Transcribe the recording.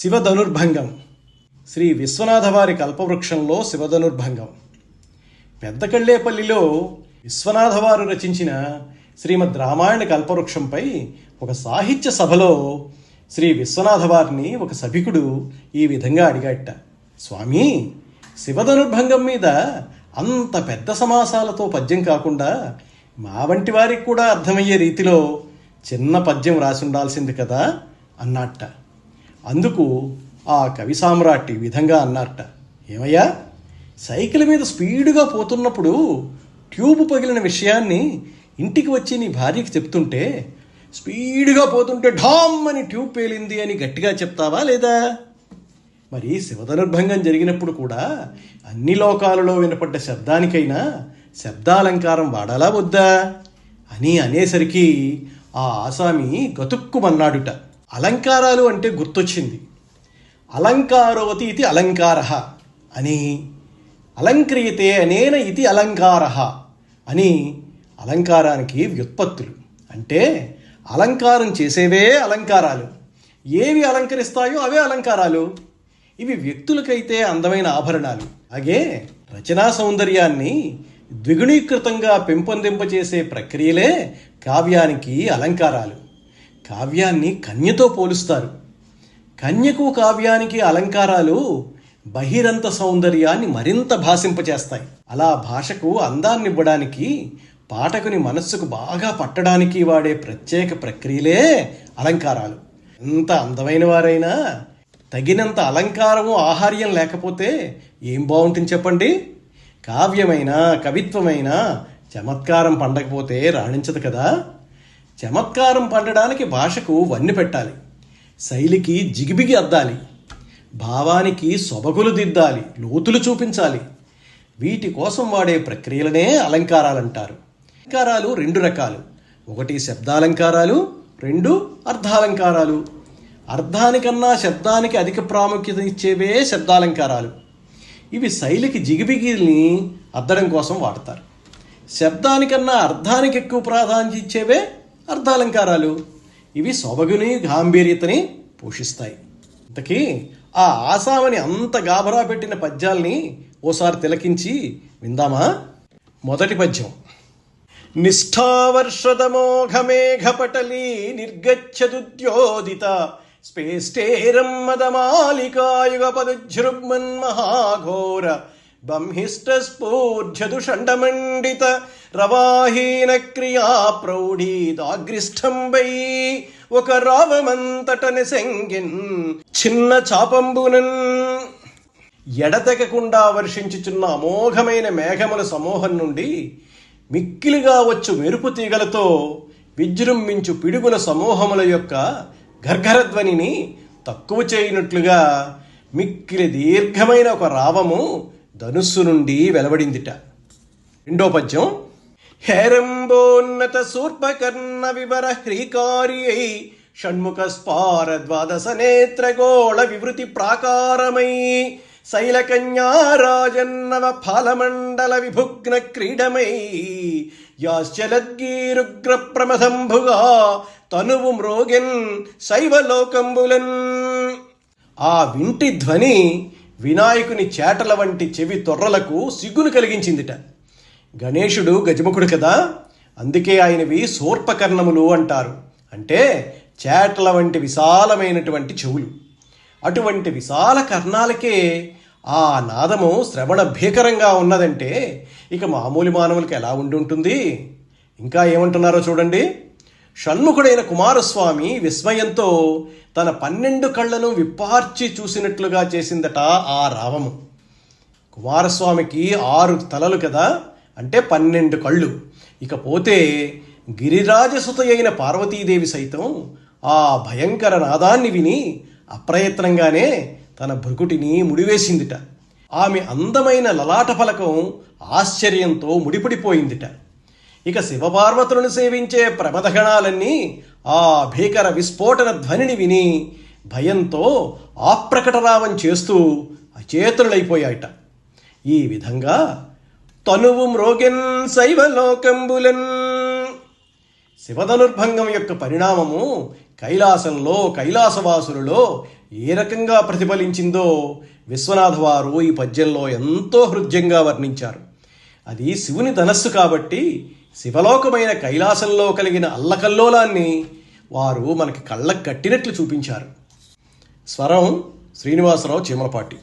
శివధనుర్భంగం. శ్రీ విశ్వనాథవారి కల్పవృక్షంలో శివధనుర్భంగం. పెద్దకళ్ళేపల్లిలో విశ్వనాథవారు రచించిన శ్రీమద్ రామాయణ కల్పవృక్షంపై ఒక సాహిత్య సభలో శ్రీ విశ్వనాథవారిని ఒక సభికుడు ఈ విధంగా అడిగాట స్వామి శివధనుర్భంగం మీద అంత పెద్ద సమాసాలతో పద్యం కాకుండా మా వంటి వారికి కూడా అర్థమయ్యే రీతిలో చిన్న పద్యం రాసి ఉండాల్సింది కదా అన్నట్ట అందుకు ఆ కవి సామ్రాట్ ఈ విధంగా అన్నారట. ఏమయ్యా? సైకిల్ మీద స్పీడుగా పోతున్నప్పుడు ట్యూబ్ పగిలిన విషయాన్ని ఇంటికి వచ్చి నీ భార్యకి చెప్తుంటే స్పీడుగా పోతుంటే ఢామ్ అని ట్యూబ్ పేలింది అని గట్టిగా చెప్తావా లేదా? మరి శివధనుర్భంగం జరిగినప్పుడు కూడా అన్ని లోకాలలో వినపడ్డ శబ్దానికైనా శబ్దాలంకారం వాడాలా వద్దా? అని అనేసరికి ఆ ఆసామి గతుక్కుమన్నాడుట. అలంకారాలు అంటే గుర్తొచ్చింది. అలంకారోతి ఇది అలంకార అని అలంక్రియతే అనేన ఇది అలంకార అని అలంకారానికి వ్యుత్పత్తులు. అంటే అలంకారం చేసేవే అలంకారాలు. ఏవి అలంకరిస్తాయో అవే అలంకారాలు. ఇవి వ్యక్తులకైతే అందమైన ఆభరణాలు. అలాగే రచనా సౌందర్యాన్ని ద్విగుణీకృతంగా పెంపొందింపచేసే ప్రక్రియలే కావ్యానికి అలంకారాలు. కావ్యాన్ని కన్యతో పోలుస్తారు. కన్యకు కావ్యానికి అలంకారాలు బహిరంత సౌందర్యాన్ని మరింత భాషింపచేస్తాయి. అలా భాషకు అందాన్నివ్వడానికి పాఠకుని మనస్సుకు బాగా పట్టడానికి వాడే ప్రత్యేక ప్రక్రియలే అలంకారాలు. ఎంత అందమైన వారైనా తగినంత అలంకారము ఆహార్యం లేకపోతే ఏం బాగుంటుంది చెప్పండి? కావ్యమైన కవిత్వమైన చమత్కారం పండకపోతే రాణించదు కదా? చమత్కారం పండడానికి భాషకు వన్నె పెట్టాలి. శైలికి జిగిబిగి అద్దాలి. భావానికి సొబగులు దిద్దాలి. లోతులు చూపించాలి. వీటి కోసం వాడే ప్రక్రియలనే అలంకారాలంటారు. అలంకారాలు రెండు రకాలు. ఒకటి శబ్దాలంకారాలు రెండు అర్థాలంకారాలు అర్థానికన్నా శబ్దానికి అధిక ప్రాముఖ్యత ఇచ్చేవే శబ్దాలంకారాలు. ఇవి శైలికి జిగిబిగిల్ని అద్దడం కోసం వాడతారు. శబ్దానికన్నా అర్థానికి ఎక్కువ ప్రాధాన్యత ఇచ్చేవే అర్థాలంకారాలు ఇవి సొబగుని గాంభీర్యతని పోషిస్తాయి. ఇంతకీ ఆ ఆసామని అంత గాభరా పెట్టిన పద్యాల్ని ఓసారి తిలకించి విందామా? మొదటి పద్యం. నిష్ఠావర్షదమోఘమేఘపటలీ నిర్గచ్చదుద్యోదిత స్పేష్టేరం మదమాలికాయుగపదుజృగ్మన్మహాఘోర మహాఘోర రవాహీన క్రియా ప్రౌఢీదాగ్రిష్టంబై ఒక రావమంతటని సెంగిన్ చిన్న చాపంబునన్. ఎడతెగకుండా వర్షించుచున్న అమోఘమైన మేఘముల సమూహం నుండి మిక్కిలిగా వచ్చు మెరుపు తీగలతో విజృంభించు పిడుగుల సమూహముల యొక్క గర్గరధ్వనిని తక్కువ చేయనట్లుగా మిక్కిలి దీర్ఘమైన ఒక రావము ధనుస్సు నుండి వెలువడిందిట రెండో పద్యం హేరంబోన్నత శూర్పకర్ణ వివర హ్రీకారి అయి షణ్ముఖ స్పార ద్వాదశ నేత్రగోళ వివృతి ప్రాకారమై శైలకన్యారాజన్నవ ఫాలమండల విభుగ్న క్రీడమై యాశ్చలద్గీరుగ్ర ప్రమదంభుగా తనువు మ్రోగెన్ శైవలోకంబులన్ ఆ వింటి ధ్వని వినాయకుని చేటల వంటి చెవి తొర్రలకు సిగ్గును కలిగించిందిట. గణేశుడు గజముఖుడు కదా అందుకే ఆయనవి శూర్పకర్ణములు అంటారు. అంటే చేటల వంటి విశాలమైనటువంటి చెవులు. అటువంటి విశాల కర్ణాలకే ఆ నాదము శ్రవణ భీకరంగా ఉన్నదంటే ఇక మామూలు మానవులకు ఎలా ఉండి ఉంటుంది ఇంకా ఏమంటున్నారో చూడండి. షణ్ముఖుడైన కుమారస్వామి విస్మయంతో తన పన్నెండు కళ్ళను విప్పార్చి చూసినట్లుగా చేసిందట ఆ రావము. కుమారస్వామికి ఆరు తలలు కదా అంటే పన్నెండు కళ్ళు. ఇకపోతే గిరిరాజసుత అయిన పార్వతీదేవి సైతం ఆ భయంకర నాదాన్ని విని అప్రయత్నంగానే తన భృకుటిని ముడివేసిందిట. ఆమె అందమైన లలాట ఫలకం ఆశ్చర్యంతో ముడిపడిపోయిందిట. ఇక శివపార్వతులను సేవించే ప్రమదగణాలన్నీ ఆ భీకర విస్ఫోటన ధ్వనిని విని భయంతో ఆప్రకటరావం చేస్తూ అచేతులైపోయాయట. ఈ విధంగా తనువు మ్రోగెన్ శైవలోకంబులన్. శివధనుర్భంగం యొక్క పరిణామము కైలాసంలో కైలాసవాసులలో ఏ రకంగా ప్రతిఫలించిందో విశ్వనాథ్ వారు ఈ పద్యంలో ఎంతో హృద్యంగా వర్ణించారు. అది శివుని ధనస్సు కాబట్టి శివలోకమైన కైలాసంలో కలిగిన అల్లకల్లోలాన్ని వారు మనకి కళ్ళకు కట్టినట్లు చూపించారు. స్వరం శ్రీనివాసరావు చీమలపాటి.